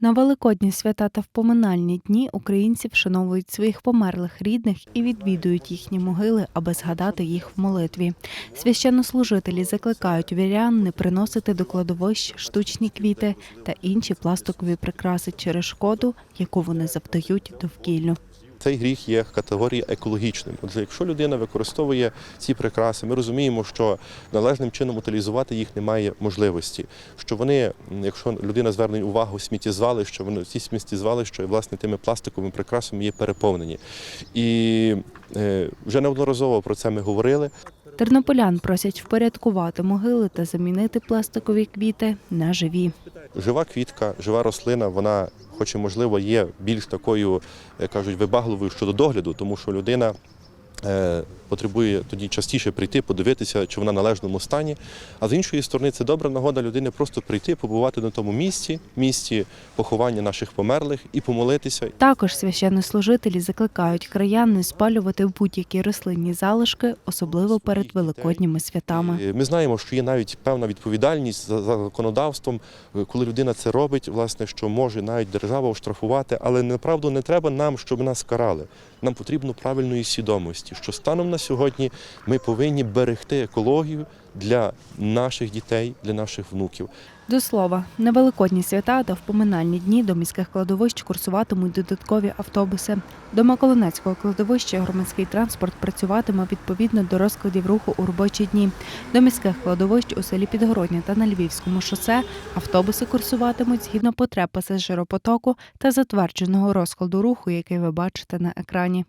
На великодні свята та впоминальні дні українці вшановують своїх померлих рідних і відвідують їхні могили, аби згадати їх в молитві. Священнослужителі закликають вірян не приносити до кладовищ штучні квіти та інші пластикові прикраси через шкоду, яку вони завдають довкіллю. Цей гріх є категорії екологічним. Отже, якщо людина використовує ці прикраси, ми розуміємо, що належним чином утилізувати їх немає можливості. Що вони, якщо людина зверне увагу сміттєзвалища, вони ці сміттєзвалища власне тими пластиковими прикрасами є переповнені. І е, вже неодноразово про це ми говорили. Тернополян просять впорядкувати могили та замінити пластикові квіти на живі. Жива квітка, жива рослина, вона, хоч і можливо, є більш такою, кажуть, вибагливою щодо догляду, тому що людина потребує тоді частіше прийти, подивитися, чи вона в належному стані. А з іншої сторони, це добра нагода людини просто прийти, побувати на тому місці, місці поховання наших померлих і помолитися. Також священнослужителі закликають краян не спалювати будь-які рослинні залишки, особливо перед великодніми святами. Е, Ми знаємо, що є навіть певна відповідальність за за законодавством, е, коли людина це робить, власне, що може навіть держава оштрафувати, але направду не треба нам, щоб нас карали. Нам потрібно правильної свідомості, що станом на сьогодні ми повинні берегти екологію для наших дітей, для наших внуків. До слова, на великодні свята та в поминальні дні до міських кладовищ курсуватимуть додаткові автобуси. До Маколинецького кладовища громадський транспорт працюватиме відповідно до розкладів руху у робочі дні. До міських кладовищ у селі Підгородня та на Львівському шосе автобуси курсуватимуть згідно потреб пасажиропотоку та затвердженого розкладу руху, який ви бачите на екрані.